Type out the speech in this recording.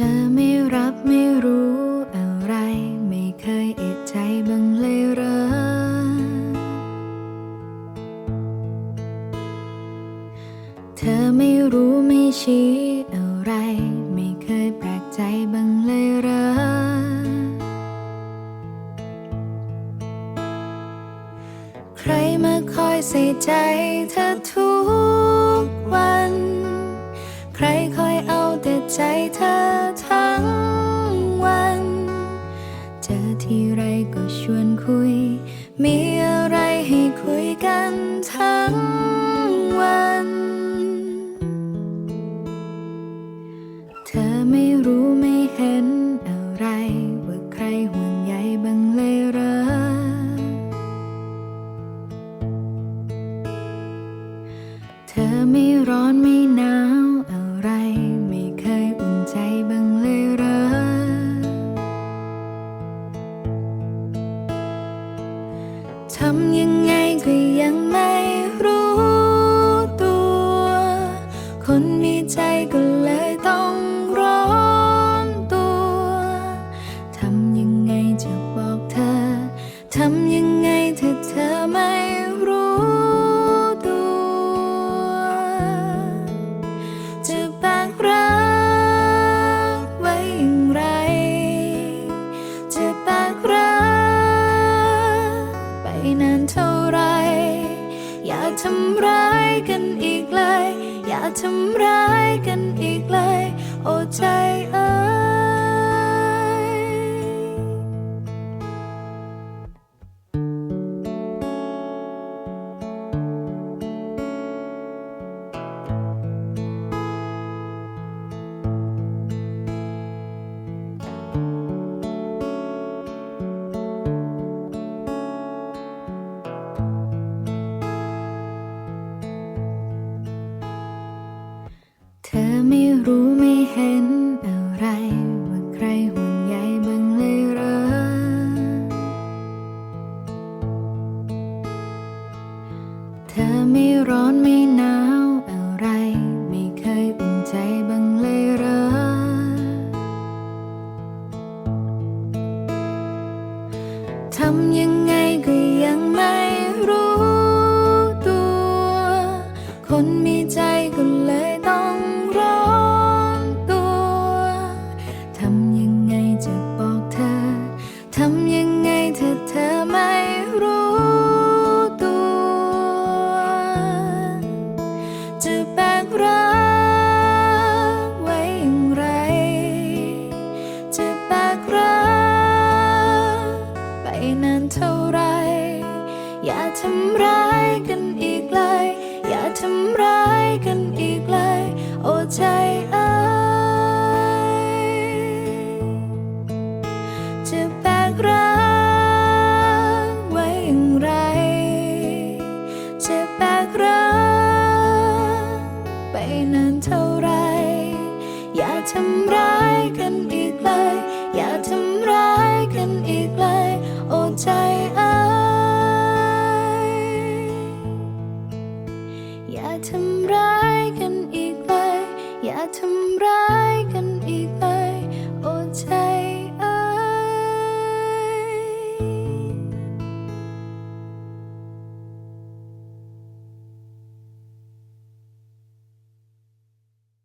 ธอไม่รับไม่รู้อะไร ไม่เคยเอะใจบ้างเลยเหรอ เธอไม่รู้ไม่ชี้อะไร ไม่เคยแปลกใจบ้างเลยเหรอ ใครมาคอยใส่ใจเธอ ก็ชวนคุย มีอะไรให้คุยกันทั้งวัน เธอไม่รู้ไม่เห็น ท ทำร้ายกันอีกเลย อย่าทำร้ายกันอีกเลย โอ้ใจเอ๋ย ไม่ร้อนไม่ จะแบกรักไว้อย่างไร จะแบกรักไปนานเท่าไร อย่าทำร้ายกันอีกเลย อย่าทำร้ายกันอีกเลย โอ้ใจเอ้ยอย่าทำร้ายกันอีกเลย อย่าทำร้าย